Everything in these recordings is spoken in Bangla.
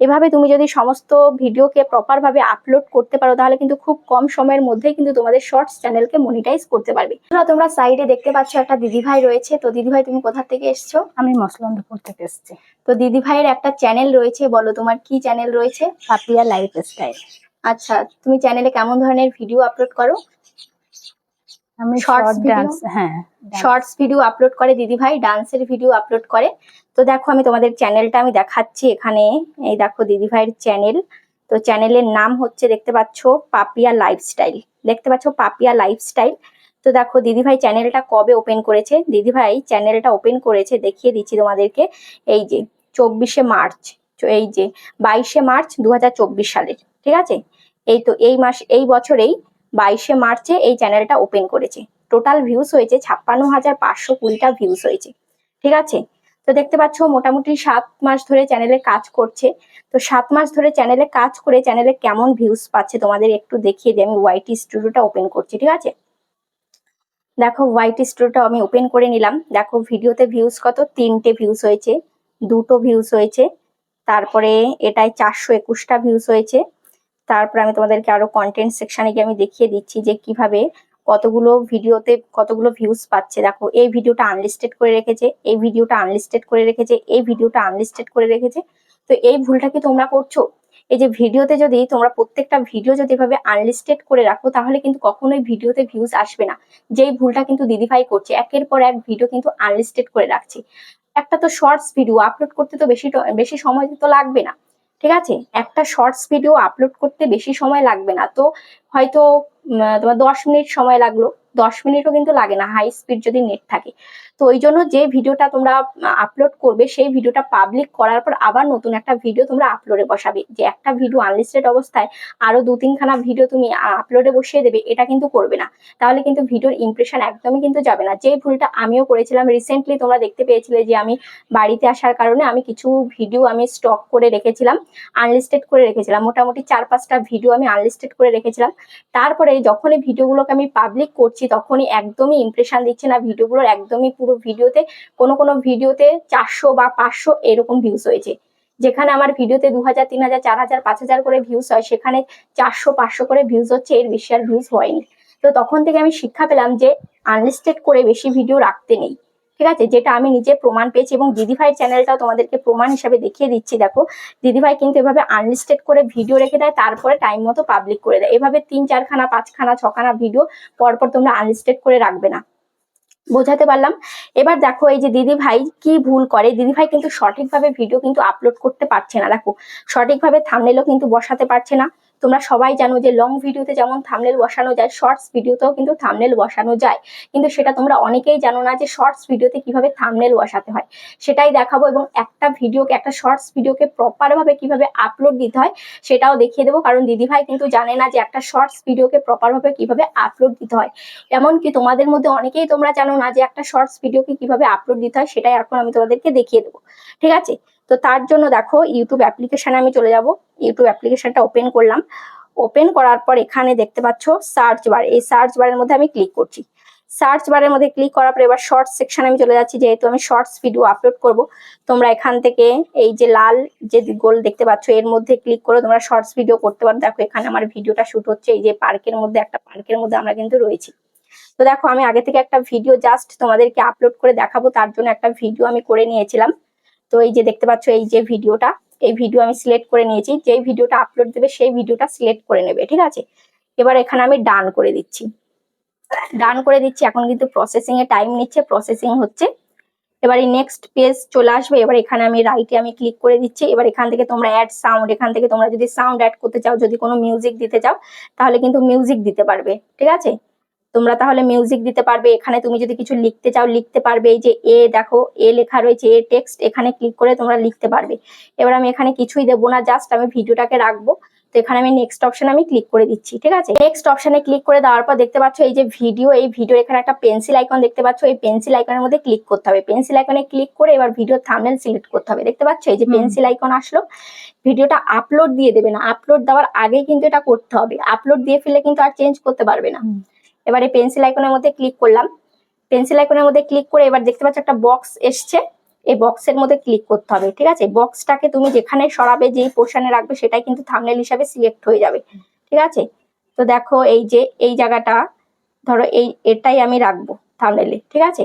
এভাবে তুমি যদি সমস্ত ভিডিওকে প্রপার ভাবে আপলোড করতে পারো তাহলে কিন্তু খুব কম সময়ের মধ্যেই কিন্তু তোমাদের শর্টস চ্যানেলকে মনিটাইজ করতে পারবে। তোমরা সাইডে দেখতে পাচ্ছ একটা দিদিভাই রয়েছে। তো দিদিভাই তুমি কোথা থেকে এসছো? আমি মসলন্দপুর থেকে এসেছি। তো দিদিভাইয়ের একটা চ্যানেল রয়েছে বলো তোমার কি চ্যানেল রয়েছে? পাপিয়া লাইফ স্টাইল আচ্ছা তুমি চ্যানেলে কেমন ধরনের ভিডিও আপলোড করো? আমি? ডান্স হ্যাঁ। শর্টস ভিডিও আপলোড করে দিদিভাই ডান্সের ভিডিও আপলোড করে। তো দেখো আমি তোমাদের চ্যানেলটা আমি দেখাচ্ছি এখানে। এই দেখো দিদিভাইয়ের চ্যানেল তো চ্যানেলের নাম হচ্ছে দেখতে পাচ্ছ পাপিয়া লাইফস্টাইল দেখতে পাচ্ছ পাপিয়া লাইফস্টাইল তো দেখো দিদিভাই চ্যানেলটা কবে ওপেন করেছে? দিদিভাই চ্যানেলটা ওপেন করেছে দেখিয়ে দিচ্ছি তোমাদেরকে এই যে চব্বিশে মার্চ এই যে বাইশে মার্চ দু হাজার চব্বিশ সালের ঠিক আছে? এই তো এই মাস এই বছরেই বাইশে মার্চে এই চ্যানেলটা ওপেন করেছে। টোটাল ভিউজ হয়েছে ছাপ্পান্ন হাজার পাঁচশো কুড়িটা ভিউজ হয়েছে। ঠিক আছে? তো দেখতে পাচ্ছ, মোটামুটি সাত মাস ধরে চ্যানেলে কাজ করছে। তো সাত মাস ধরে চ্যানেলে কাজ করে চ্যানেলে কেমন ভিউজ পাচ্ছে তোমাদের একটু দেখিয়ে দিই আমি ওয়াইটি স্টুডিওটা ওপেন করছি, ঠিক আছে? দেখো ওয়াইটি স্টুডিওটা আমি ওপেন করে নিলাম। দেখো, ভিডিওতে ভিউজ কত? তিনটে ভিউজ হয়েছে, দুটো ভিউজ হয়েছে, তারপরে এটায় চারশো একুশটা ভিউজ হয়েছে। তারপরে আমি তোমাদেরকে আরও কন্টেন্ট সেকশনে গিয়ে আমি দেখিয়ে দিচ্ছি যে কীভাবে কতগুলো ভিডিওতে কতগুলো ভিউজ পাচ্ছে। দেখো, এই ভিডিওটা আনলিস্টেড করে রেখেছে, এই ভিডিওটা আনলিস্টেড করে রেখেছে, এই ভিডিওটা আনলিস্টেড করে রেখেছে। তো এই ভুলটা কি তোমরা করছ? এই যে ভিডিওতে যদি তোমরা প্রত্যেকটা ভিডিও যদি এভাবে আনলিস্টেড করে রাখো, তাহলে কিন্তু কখনোই ভিডিওতে ভিউজ আসবে না। যেই ভুলটা কিন্তু দিদিভাই করছে, একের পর এক ভিডিও কিন্তু আনলিস্টেড করে রাখছে। একটা তো শর্টস ভিডিও আপলোড করতে তো বেশি বেশি সময় তো লাগবে না। ঠিক আছে? একটা শর্টস ভিডিও আপলোড করতে বেশি সময় লাগবে না। তো হয়তো তোমার দশ মিনিট সময় লাগল। দশ মিনিটও কিন্তু লাগে না হাই স্পিড যদি নেট থাকে। তো ওই জন্য যে ভিডিওটা তোমরা আপলোড করবে, সেই ভিডিওটা পাবলিক করার পর আবার নতুন একটা ভিডিও তোমরা আপলোডে বসাবে। যে একটা ভিডিও আনলিস্টেড অবস্থায় আরও দু তিনখানা ভিডিও তুমি আপলোডে বসিয়ে দেবে, এটা কিন্তু করবে না। তাহলে কিন্তু ভিডিওর ইমপ্রেশন একদমই কিন্তু যাবে না। যে ভুলটা আমিও করেছিলাম রিসেন্টলি তোমরা দেখতে পেয়েছিলে যে আমি বাড়িতে আসার কারণে আমি কিছু ভিডিও আমি স্টক করে রেখেছিলাম আনলিস্টেড করে রেখেছিলাম। মোটামুটি চার পাঁচটা ভিডিও আমি আনলিস্টেড করে রেখেছিলাম। তারপরে যখনই ভিডিওগুলোকে আমি পাবলিক করছি তখনই একদমই ইমপ্রেশন দিচ্ছে না ভিডিওগুলোর, একদমই পুরো ভিডিওতে, কোনো কোনো ভিডিওতে চারশো বা পাঁচশো এরকম ভিউজ হয়েছে। যেখানে আমার ভিডিওতে দু হাজার, তিন হাজার, চার হাজার, পাঁচ হাজার করে ভিউজ হয়, সেখানে চারশো, পাঁচশো করে ভিউজ হচ্ছে, এর বেশি আর ভিউজ হয়নি। তো তখন থেকে আমি শিক্ষা পেলাম যে আনলিস্টেড করে বেশি ভিডিও রাখতে নেই। ঠিক আছে? যেটা আমি নিজে প্রমাণ পেয়েছি এবং দিদিভাইয়ের চ্যানেলটাও তোমাদেরকে প্রমাণ হিসাবে দেখিয়ে দিচ্ছি, দেখো। দিদিভাই কিন্তু এভাবে আনলিস্টেড করে ভিডিও রেখে দেয়, তারপরে টাইম মতো পাবলিক করে দেয়। এভাবে তিন, চারখানা, পাঁচখানা, ছখানা ভিডিও পরপর তোমরা আনলিস্টেড করে রাখবে না। বোঝাতে পারলাম? এবার দেখো এই যে দিদি ভাই কি ভুল করে। দিদি ভাই কিন্তু সঠিকভাবে ভিডিও কিন্তু আপলোড করতে পারছে না, দেখো। সঠিকভাবে থামনেলও কিন্তু বসাতে পারছে না। তোমরা সবাই জানো যে লং ভিডিওতে যেমন থামনেল বসানো যায় শর্টস ভিডিওতেও কিন্তু থামনেল বসানো যায়। কিন্তু সেটা তোমরা অনেকেই জানো না যে শর্টস ভিডিওতে কীভাবে থামনেল বসাতে হয়। সেটাই দেখাবো এবং একটা ভিডিওকে একটা শর্টস ভিডিওকে প্রপার ভাবে কীভাবে আপলোড দিতে হয়, সেটাও দেখিয়ে দেবো। কারণ দিদিভাই কিন্তু জানে না যে একটা শর্টস ভিডিওকে প্রপার ভাবে কীভাবে আপলোড দিতে হয়। এমনকি তোমাদের মধ্যে অনেকেই তোমরা জানো না যে একটা শর্টস ভিডিওকে কীভাবে আপলোড দিতে হয়, সেটাই এখন আমি তোমাদেরকে দেখিয়ে দেবো। ঠিক আছে? তো তার জন্য দেখো ইউটিউব অ্যাপ্লিকেশনে আমি চলে যাব। ইউটিউব অ্যাপ্লিকেশনটা ওপেন করলাম। ওপেন করার পর এখানে দেখতে পাচ্ছ সার্চ বার এই সার্চ বারের মধ্যে আমি ক্লিক করছি। সার্চ বারের মধ্যে ক্লিক করার পর এবার শর্টস সেকশনে আমি চলে যাচ্ছি। যেহেতু আমি শর্টস ভিডিও আপলোড করব, তোমরা এখান থেকে এই যে লাল যে গোল দেখতে পাচ্ছ, এর মধ্যে ক্লিক করে তোমরা শর্টস ভিডিও করতে পারো। দেখো এখানে আমার ভিডিওটা শুট হচ্ছে। এই যে পার্কের মধ্যে, একটা পার্কের মধ্যে আমরা কিন্তু রয়েছি। তো দেখো আমি আগে থেকে একটা ভিডিও জাস্ট তোমাদেরকে আপলোড করে দেখাবো। তার জন্য একটা ভিডিও আমি করে নিয়েছিলাম। তো এই যে দেখতে পাচ্ছ এই যে ভিডিওটা, এই ভিডিও আমি সিলেক্ট করে নিয়েছি। যেই ভিডিওটা আপলোড দেবে সেই ভিডিওটা সিলেক্ট করে নেবে, ঠিক আছে? এবার এখানে আমি ডান করে দিচ্ছি। ডান করে দিচ্ছি, এখন কিন্তু প্রসেসিং এ টাইম নিচ্ছে প্রসেসিং হচ্ছে। এবার এই নেক্সট পেজ চলে আসবে, এবার এখানে আমি রাইটে আমি ক্লিক করে দিচ্ছি। এবার এখান থেকে তোমরা অ্যাড সাউন্ড এখান থেকে তোমরা যদি সাউন্ড অ্যাড করতে চাও, যদি কোনো মিউজিক দিতে চাও, তাহলে কিন্তু মিউজিক দিতে পারবে, ঠিক আছে? তোমরা তাহলে মিউজিক দিতে পারবে। এখানে তুমি যদি কিছু লিখতে চাও লিখতে পারবে। এই যে এ দেখো এ লেখা রয়েছে এ টেক্সট এখানে ক্লিক করে তোমরা লিখতে পারবে। এবার আমি এখানে কিছুই দেবো না জাস্ট আমি ভিডিওটাকে রাখব। তো এখানে আমি নেক্সট অপশন আমি ক্লিক করে দিচ্ছি ঠিক আছে? নেক্সট অপশনে ক্লিক করে দেওয়ার পর দেখতে পাচ্ছ এই যে ভিডিও এই ভিডিও এখানে একটা পেন্সিল আইকন দেখতে পাচ্ছ। এই পেন্সিল আইকনের মধ্যে ক্লিক করতে হবে। পেন্সিল আইকনে ক্লিক করে এবার ভিডিও থামনেল সিলেক্ট করতে হবে। দেখতে পাচ্ছ? এই যে পেন্সিল আইকন আসলো। ভিডিওটা আপলোড দিয়ে দেবে না। আপলোড দেওয়ার আগেই কিন্তু এটা করতে হবে। আপলোড দিয়ে ফেলে কিন্তু আর চেঞ্জ করতে পারবে না। এবারে পেন্সিল আইকনের মধ্যে ক্লিক করলাম। পেন্সিল আইকনের মধ্যে ক্লিক করে এবার দেখতে পাচ্ছ একটা বক্স এসছে। এই বক্সের মধ্যে ক্লিক করতে হবে ঠিক আছে? বক্সটাকে তুমি যেখানে সরাবে যেই পোর্শনে রাখবে সেটাই কিন্তু থামনেল হিসাবে সিলেক্ট হয়ে যাবে ঠিক আছে? তো দেখো এই যে এই জায়গাটা ধরো এই এটাই আমি রাখব থামনেলে ঠিক আছে?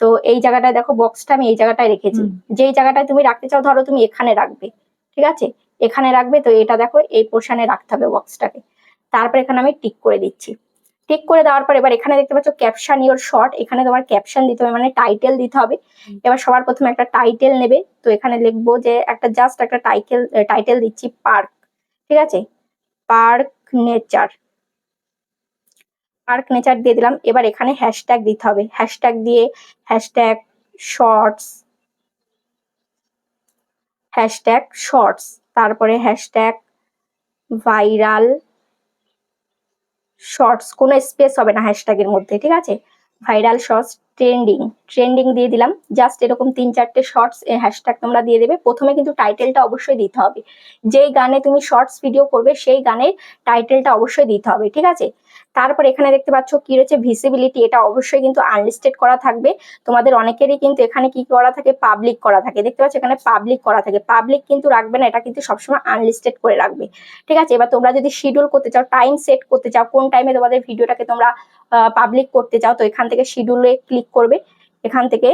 তো এই জায়গাটায় দেখো বক্সটা আমি এই জায়গাটায় রেখেছি। যেই জায়গাটায় তুমি রাখতে চাও ধরো তুমি এখানে রাখবে ঠিক আছে? এখানে রাখবে তো এটা দেখো এই পোর্শনে রাখতে হবে বক্সটাকে তারপর এখানে আমি টিক করে দিচ্ছি। টিক করে দেওয়ার পর এবার এখানে দেখতে পাচ্ছ ক্যাপশন ইওর শর্ট এখানে তোমার ক্যাপশন দিতে হবে মানে টাইটেল দিতে হবে। এবার সবার প্রথমে একটা টাইটেল নেবে তো এখানে লিখব যে একটা জাস্ট একটা টাইটেল টাইটেল দিচ্ছি পার্ক ঠিক আছে? পার্ক নেচার পার্ক নেচার দিয়ে দিলাম এবার এখানে হ্যাশট্যাগ দিতে হবে। হ্যাশট্যাগ দিয়ে হ্যাশট্যাগ শর্টস হ্যাশট্যাগ শর্টস তারপরে হ্যাশট্যাগ ভাইরাল শর্টস কোনো স্পেস হবে না হ্যাশট্যাগের মধ্যে ঠিক আছে? ভাইরাল শর্টস ট্রেন্ডিং ট্রেন্ডিং দিয়ে দিলাম। জাস্ট এরকম তিন চারটে শর্টস হ্যাশট্যাগ তোমরা দিয়ে দেবে। প্রথমে কিন্তু টাইটেলটা অবশ্যই দিতে হবে। যেই গানে তুমি শর্টস ভিডিও করবে, সেই গানের টাইটেলটা অবশ্যই দিতে হবে, ঠিক আছে? তারপর এখানে দেখতে পাচ্ছ কি রয়েছে? ভিসিবিলিটি এটা অবশ্যই কিন্তু আনলিস্টেড করা থাকবে। তোমাদের অনেকেরই কিন্তু এখানে কি করা থাকে? পাবলিক করা থাকে। দেখতে পাচ্ছ এখানে পাবলিক করা থাকে। পাবলিক কিন্তু রাখবে না, এটা কিন্তু সবসময় আনলিস্টেড করে রাখবে। ঠিক আছে? এবার তোমরা যদি শিডিউল করতে চাও টাইম সেট করতে চাও, কোন টাইমে তোমাদের ভিডিওটাকে তোমরা পাবলিক করতে চাও, তো এখান থেকে শিডিউলে ক্লিক করবে, এখান থেকে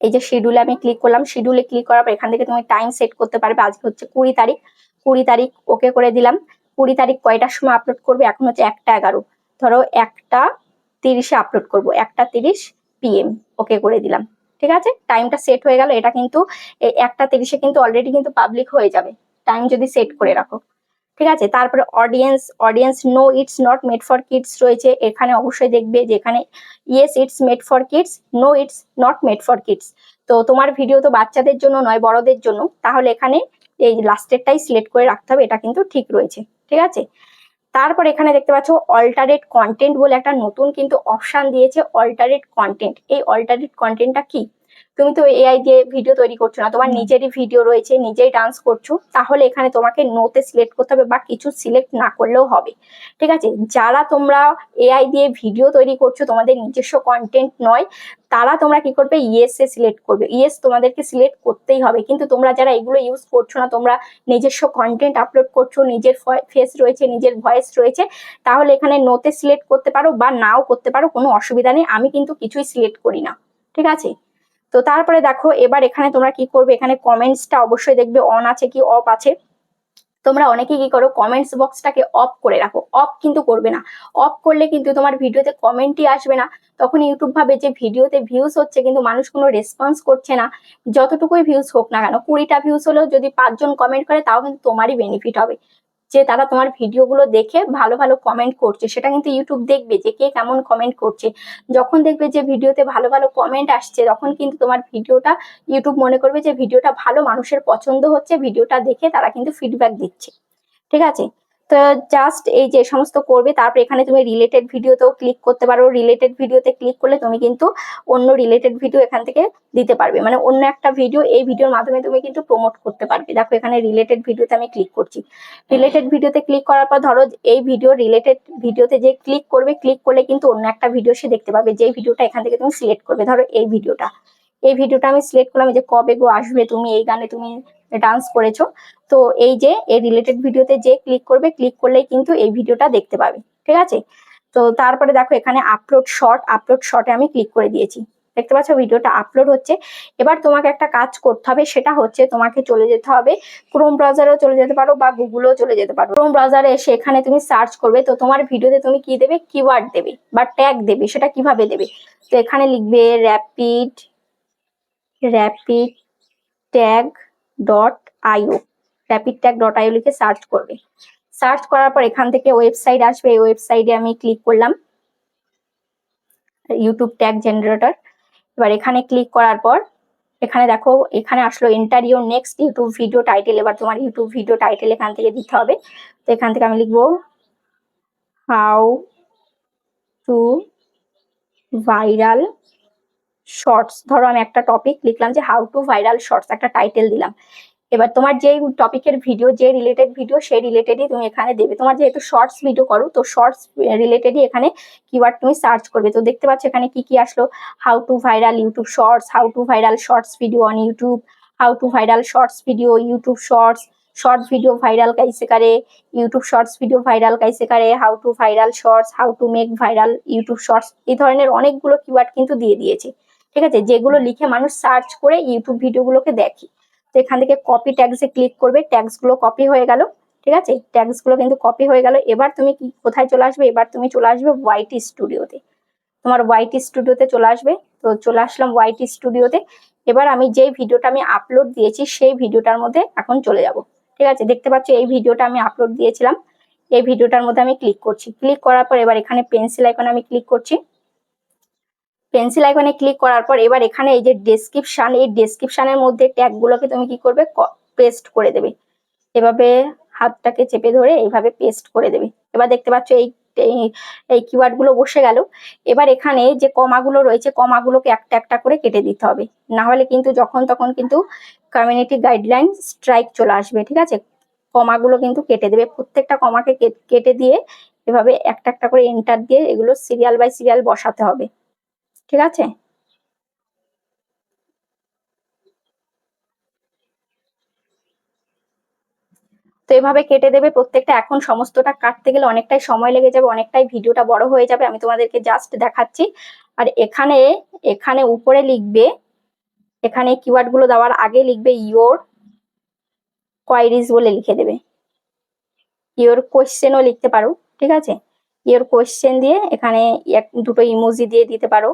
এই যে শিডিউলে আমি ক্লিক করলাম শিডিউলে ক্লিক করার পর এখান থেকে তুমি টাইম সেট করতে পারবে। আজকে হচ্ছে কুড়ি তারিখ কুড়ি তারিখ ওকে করে দিলাম। কুড়ি তারিখ কয়টার সময় আপলোড করবে? এখন হচ্ছে একটা এগারো। ধরো একটা তিরিশে আপলোড করব, একটা তিরিশ পিএম ওকে করে দিলাম। ঠিক আছে? টাইমটা সেট হয়ে গেল। এটা কিন্তু একটা তিরিশে কিন্তু অলরেডি কিন্তু পাবলিক হয়ে যাবে। টাইম যদি সেট করে রাখো। ঠিক আছে? তারপরে audience audience no it's not made for kids রয়েছে। এখানে অবশ্যই দেখবে যে এখানে yes it's made for kids no it's not made for kids তো তোমার ভিডিও তো বাচ্চাদের জন্য নয়, বড়দের জন্য। তাহলে এখানে এই লাস্টেরটাই সিলেক্ট করে রাখতে হবে, এটা কিন্তু ঠিক রয়েছে। ঠিক আছে? তারপর এখানে দেখতে পাচ্ছ অল্টারেট কন্টেন্ট বলে একটা নতুন কিন্তু অপশান দিয়েছে অল্টারেট কন্টেন্ট এই অল্টারেট কন্টেন্টটা কি? তুমি তো এআই দিয়ে ভিডিও তৈরি করছ না তোমার নিজেরই ভিডিও রয়েছে নিজেই ডান্স করছ তাহলে এখানে তোমাকে নোতে সিলেক্ট করতে হবে বা কিছু সিলেক্ট না করলেও হবে। ঠিক আছে? যারা তোমরা এআই দিয়ে ভিডিও তৈরি করছ তোমাদের নিজস্ব কন্টেন্ট নয় তারা তোমরা কি করবে? ইয়েস এ সিলেক্ট করবে। ইয়েস তোমাদেরকে সিলেক্ট করতেই হবে কিন্তু তোমরা যারা এগুলো ইউজ করছ না তোমরা নিজস্ব কন্টেন্ট আপলোড করছ নিজের ফেস রয়েছে নিজের ভয়েস রয়েছে তাহলে এখানে নোতে সিলেক্ট করতে পারো বা নাও করতে পারো কোনো অসুবিধা নেই আমি কিন্তু কিছুই সিলেক্ট করি না। ঠিক আছে? তো তারপরে দেখো, এবার এখানে তোমরা কি করবে? এখানে কমেন্টসটা অবশ্যই দেখবে। অন আছে কি অফ আছে? তোমরা অনেকে কি করো? কমেন্টস বক্সটাকে অফ করে রাখো। অফ কিন্তু করবে না। অফ করলে কিন্তু তোমার ভিডিওতে কমেন্টই আসবে না। তখন ইউটিউব ভাবে যে ভিডিওতে ভিউজ হচ্ছে কিন্তু মানুষ কোনো রেসপন্স করছে না। যতটুকুই ভিউজ হোক না কেন, কুড়িটা ভিউজ হলেও যদি পাঁচজন কমেন্ট করে, তাও কিন্তু তোমারই বেনিফিট হবে। যে তারা তোমার ভিডিওগুলো দেখে ভালো ভালো কমেন্ট করছে। সেটা কিন্তু ইউটিউব দেখবে যে কে কেমন কমেন্ট করছে। যখন দেখবে যে ভিডিওতে ভালো ভালো কমেন্ট আসছে, তখন কিন্তু তোমার ভিডিওটা ইউটিউব মনে করবে যে ভিডিওটা ভালো মানুষের পছন্দ হচ্ছে। ভিডিওটা দেখে তারা কিন্তু ফিডব্যাক দিচ্ছে। ঠিক আছে? জাস্ট এই যে সমস্ত করবে, তারপর এখানে তুমি রিলেটেড ভিডিওতেও ক্লিক করতে পারো। রিলেটেড ভিডিওতে ক্লিক করলে তুমি কিন্তু অন্য রিলেটেড ভিডিও এখান থেকে দিতে পারবে। মানে অন্য একটা ভিডিও এই ভিডিওর মাধ্যমে তুমি কিন্তু প্রমোট করতে পারবে। দেখো এখানে রিলেটেড ভিডিওতে আমি ক্লিক করছি। রিলেটেড ভিডিওতে ক্লিক করার পর ধরো এই ভিডিও রিলেটেড ভিডিওতে যে ক্লিক করবে ক্লিক করলে কিন্তু অন্য একটা ভিডিও সে দেখতে পাবে। যে ভিডিওটা এখান থেকে তুমি সিলেক্ট করবে, ধরো এই ভিডিওটা এই ভিডিওটা আমি সিলেক্ট করলাম যে কবে গো আসবে, তুমি এই গানে তুমি ডান্স করেছ। তো এই যে এই রিলেটেড ভিডিওতে যে ক্লিক করবে ক্লিক করলেই কিন্তু এই ভিডিওটা দেখতে পাবে, ঠিক আছে? তো তারপরে দেখো এখানে আপলোড শর্ট আপলোড শর্টে আমি ক্লিক করে দিয়েছি। দেখতে পাচ্ছ ভিডিওটা আপলোড হচ্ছে। এবার তোমাকে একটা কাজ করতে হবে, সেটা হচ্ছে তোমাকে চলে যেতে হবে ক্রোম ব্রাউজারেও চলে যেতে পারো বা গুগলেও চলে যেতে পারো। ক্রোম ব্রাউজারে এসে এখানে তুমি সার্চ করবে, তো তোমার ভিডিওতে তুমি কি দেবে? কিওয়ার্ড দেবে বা ট্যাগ দেবে, সেটা কীভাবে দেবে? তো এখানে লিখবে rapid rapid tag dot io rapid tag dot io লিখে সার্চ করবে। সার্চ করার পর এখান থেকে ওয়েবসাইট আসবে। এই ওয়েবসাইটে আমি ক্লিক করলাম। ইউটিউব ট্যাগ জেনারেটর এবার এখানে ক্লিক করার পর এখানে দেখো, এখানে আসলো enter your next YouTube video title এবার তোমার ইউটিউব ভিডিও টাইটেল এখান থেকে দিতে হবে। তো এখান থেকে আমি লিখব হাউ টু ভাইরাল শর্টস, ধরো আমি একটা টপিক লিখলাম যে হাউ টু ভাইরাল শর্টস একটা টাইটেল দিলাম। এবার তোমার যে টপিকের ভিডিও যে রিলেটেড ভিডিও সেই রিলেটেডই তুমি এখানে দেবে। তোমার যেহেতু শর্টস ভিডিও করো, তো শর্টস রিলেটেডই এখানে কিওয়ার্ড তুমি সার্চ করবে। তো দেখতে পাচ্ছ এখানে কি কি আসলো? How to viral YouTube shorts how to viral shorts video on YouTube how to viral shorts video YouTube shorts short video viral কাইসে করে ইউটিউব শর্টস ভিডিও ভাইরাল কাইসে করে how to viral shorts how to make viral YouTube shorts এই ধরনের অনেকগুলো কিওয়ার্ড কিন্তু দিয়ে দিয়েছে। ঠিক আছে? যেগুলো লিখে মানুষ সার্চ করে ইউটিউব ভিডিওগুলোকে দেখে। তো এখান থেকে কপি ট্যাগসে ক্লিক করবে ট্যাগসগুলো কপি হয়ে গেল, ঠিক আছে? ট্যাগসগুলো কিন্তু কপি হয়ে গেল। এবার তুমি কি, কোথায় চলে আসবে? এবার তুমি চলে আসবে ওয়াইটি স্টুডিওতে তোমার ওয়াইটি স্টুডিওতে চলে আসবে। তো চলে আসলাম ওয়াইটি স্টুডিওতে এবার আমি যেই ভিডিওটা আমি আপলোড দিয়েছি, সেই ভিডিওটার মধ্যে এখন চলে যাব। ঠিক আছে? দেখতে পাচ্ছ, এই ভিডিওটা আমি আপলোড দিয়েছিলাম। এই ভিডিওটার মধ্যে আমি ক্লিক করছি। ক্লিক করার পর এবার এখানে পেন্সিল আইকনে আমি ক্লিক করছি। পেন্সিল আইকনে ক্লিক করার পর এবার এখানে এই যে ডেসক্রিপশন এই ডেসক্রিপশানের মধ্যে ট্যাগ গুলোকে তুমি কি করবে? পেস্ট করে দেবে। এভাবে হাতটাকে চেপে ধরে এইভাবে পেস্ট করে দেবে। এবার দেখতে পাচ্ছ এই, এই- এই কিওয়ার্ডগুলো বসে গেল। এবার এখানে যে কমাগুলো রয়েছে কমাগুলোকে একটা একটা করে কেটে দিতে হবে। না হলে কিন্তু যখন তখন কিন্তু কমিউনিটি গাইডলাইন স্ট্রাইক চলে আসবে, ঠিক আছে? কমাগুলো কিন্তু কেটে দেবে। প্রত্যেকটা কমাকে কেটে দিয়ে এভাবে একটা একটা করে এন্টার দিয়ে এগুলো সিরিয়াল বাই সিরিয়াল বসাতে হবে। ঠিক আছে? তো এভাবে কেটে দেবে প্রত্যেকটা। এখন সমস্তটা কাটতে গেলে অনেকটাই সময় লেগে যাবে, অনেকটাই ভিডিওটা বড় হয়ে যাবে। আমি তোমাদেরকে জাস্ট দেখাচ্ছি। আর এখানে এখানে উপরে লিখবে, এখানে কিওয়ার্ডগুলো দেওয়ার আগে লিখবে ইয়োর কোয়ারিজ বলে লিখে দেবে। ইয়োর কোয়েশ্চেনও লিখতে পারো, ঠিক আছে? ইয়োর কোয়েশ্চেন দিয়ে এখানে দুটো ইমোজি দিয়ে দিতে পারো।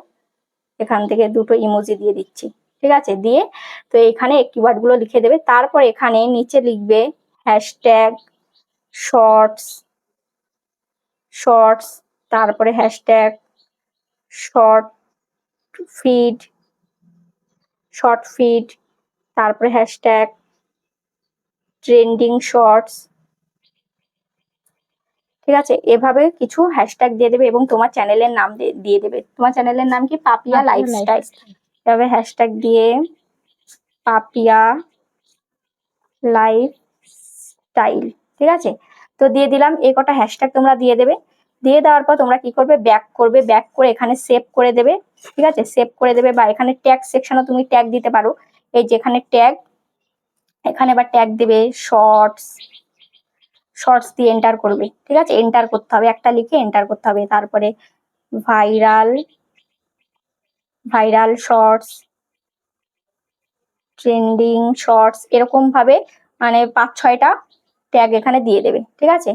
এখান থেকে দুটো ইমোজি দিয়ে দিচ্ছি, ঠিক আছে? দিয়ে তো এখানে কিওয়ার্ডগুলো লিখে দেবে। তারপর এখানে নিচে লিখবে হ্যাশট্যাগ শর্টস শর্টস তারপরে hashtag short feed short feed তারপরে হ্যাশট্যাগ ট্রেন্ডিং শর্টস ঠিক আছে? এভাবে কিছু হ্যাশট্যাগ দিয়ে দেবে এবং তোমার চ্যানেলের নাম দিয়ে- দেবে। তোমার চ্যানেলের নাম কি? পাপিয়া লাইফস্টাইল এভাবে হ্যাশট্যাগ দিয়ে পাপিয়া লাইফ স্টাইল ঠিক আছে? তো দিয়ে দিলাম এই কটা হ্যাশট্যাগ তোমরা দিয়ে দেবে। দিয়ে দেওয়ার পর তোমরা কি করবে? ব্যাক করবে। ব্যাক করে এখানে সেভ করে দেবে। ঠিক আছে? সেভ করে দেবে বা এখানে ট্যাগ সেকশনও তুমি ট্যাগ দিতে পারো। এই যেখানে ট্যাগ এখানে আবার ট্যাগ দেবে শর্টস শর্টস দিয়ে এন্টার করবে, ঠিক আছে? এন্টার করতে হবে, একটা লিখে এন্টার করতে হবে। তারপরে viral viral shorts trending shorts এরকম ভাবে মানে পাঁচ, ছয়টা ট্যাগ এখানে দিয়ে দেবে, ঠিক আছে?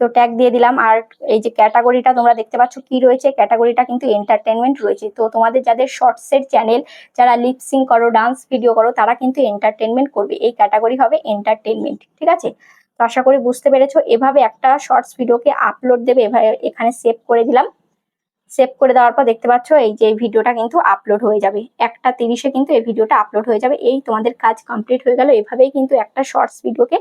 তো ট্যাগ দিয়ে দিলাম। আর এই যে ক্যাটাগরিটা তোমরা দেখতে পাচ্ছ কি রয়েছে ক্যাটাগরিটা কিন্তু এন্টারটেনমেন্ট রয়েছে। তো তোমাদের যাদের শর্টসের চ্যানেল যারা লিপসিং করো ডান্স ভিডিও করো, তারা কিন্তু এন্টারটেনমেন্ট করবে। এই ক্যাটাগরি হবে এন্টারটেনমেন্ট ঠিক আছে? তো আশা করি বুঝতে পেরেছ। এভাবে একটা শর্টস ভিডিওকে আপলোড দেবে, এভাবে এখানে সেভ করে দিলাম। সেভ করে দেওয়ার পর দেখতে পাচ্ছ, এই যে ভিডিওটা কিন্তু আপলোড হয়ে যাবে। একটা তিরিশে কিন্তু এই ভিডিওটা আপলোড হয়ে যাবে। এই তোমাদের কাজ কমপ্লিট হয়ে গেল, এভাবেই কিন্তু একটা শর্টস ভিডিওকে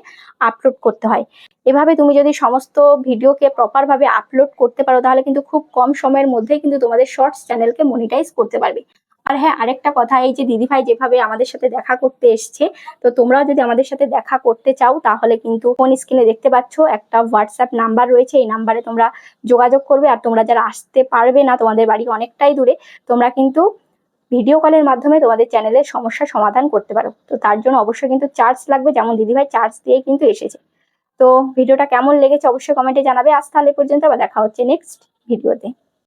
আপলোড করতে হয়। এভাবে তুমি যদি সমস্ত ভিডিওকে প্রপার ভাবে আপলোড করতে পারো, তাহলে কিন্তু খুব কম সময়ের মধ্যেই কিন্তু তোমাদের শর্টস চ্যানেলকে মনিটাইজ করতে পারবে। আর হ্যাঁ আরেকটা কথা, এই যে দিদিভাই যেভাবে আমাদের সাথে দেখা করতে এসছে, তো তোমরাও যদি আমাদের সাথে দেখা করতে চাও, তাহলে কিন্তু ফোন স্ক্রিনে দেখতে পাচ্ছ একটা হোয়াটসঅ্যাপ নাম্বার রয়েছে, এই নাম্বারে তোমরা যোগাযোগ করবে। আর তোমরা যারা আসতে পারবে না, তোমাদের বাড়ি অনেকটাই দূরে, তোমরা কিন্তু ভিডিও কলের মাধ্যমে তোমাদের চ্যানেলের সমস্যার সমাধান করতে পারো। তো তার জন্য অবশ্যই কিন্তু চার্জ লাগবে, যেমন দিদিভাই চার্জ দিয়ে কিন্তু এসেছে। তো ভিডিওটা কেমন লেগেছে অবশ্যই কমেন্টে জানাবে। আজ তাহলে পর্যন্ত আবার দেখা হচ্ছে নেক্সট ভিডিওতে